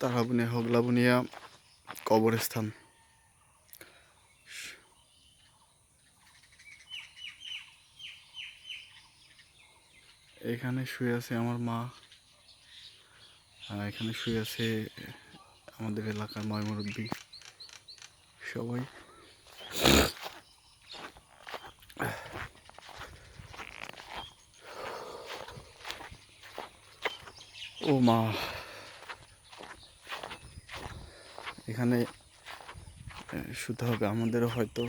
তারাবুনিয়া হগলাবুনিয়া কবরস্থান। এখানে শুয়ে আছে আমার মা। আর এখানে শুয়ে আছে আমাদের এলাকার ময়মুরব্বী সবাই। ও মা। এখানে শুতে হবে। আমাদেরও হয়তো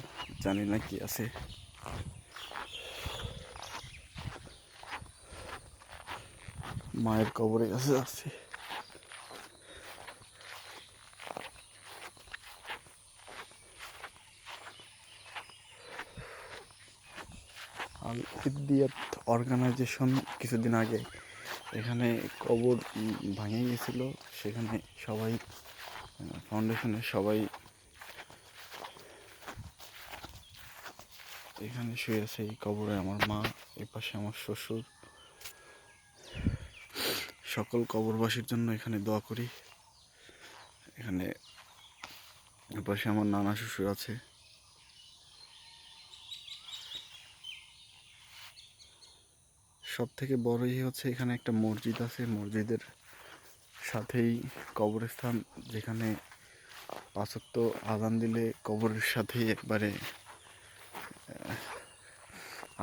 জানি না কি আছে। মায়ের কবরে কাছে আছে আল ইদ্দিয়াত অর্গানাইজেশন কিছুদিন আগে এখানে কবর ভেঙে গেছিল। সেখানে সবাই ফাউন্ডেশনের সবাই এখানে শুয়ে আছে, এই কবরে আমার মা এই পাশে আমার শ্বশুর। সকল কবরবাসীর জন্য এখানে দোয়া করি। এখানে এ পাশে আমার নানা শ্বশুর আছে। সব থেকে বড় ইয়ে হচ্ছে এখানে একটা মসজিদ আছে, মসজিদের সাথেই কবরস্থান যেখানে পাঁচক্ত আজান দিলে কবরের সাথেই একবারে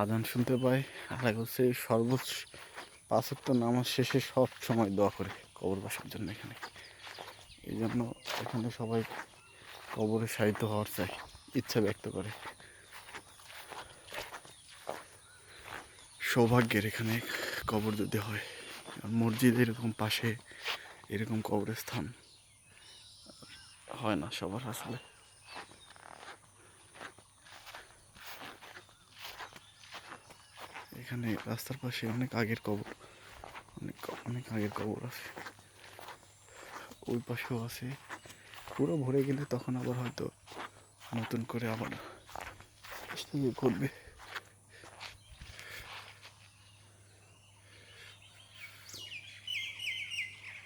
আজান শুনতে পাই আর এক হচ্ছে সর্বোচ্চ পাঁচক্ত নামাজ শেষে সব সময় দোয়া করে কবর বাসার জন্য এখানে। এই জন্য এখানে সবাই কবরে সাহিত্য হওয়ার চাই, ইচ্ছা ব্যক্ত করে। সৌভাগ্যের এখানে কবর যদি হয়, আর মসজিদ এরকম পাশে এরকম কবরস্থান হয় না সবার আসলে। এখানে রাস্তার পাশে অনেক আগের কবর, অনেক অনেক আগের কবর আছে। ওই পাশেও আছে। পুরো ভরে গেলে তখন আবার হয়তো নতুন করে আবার করবে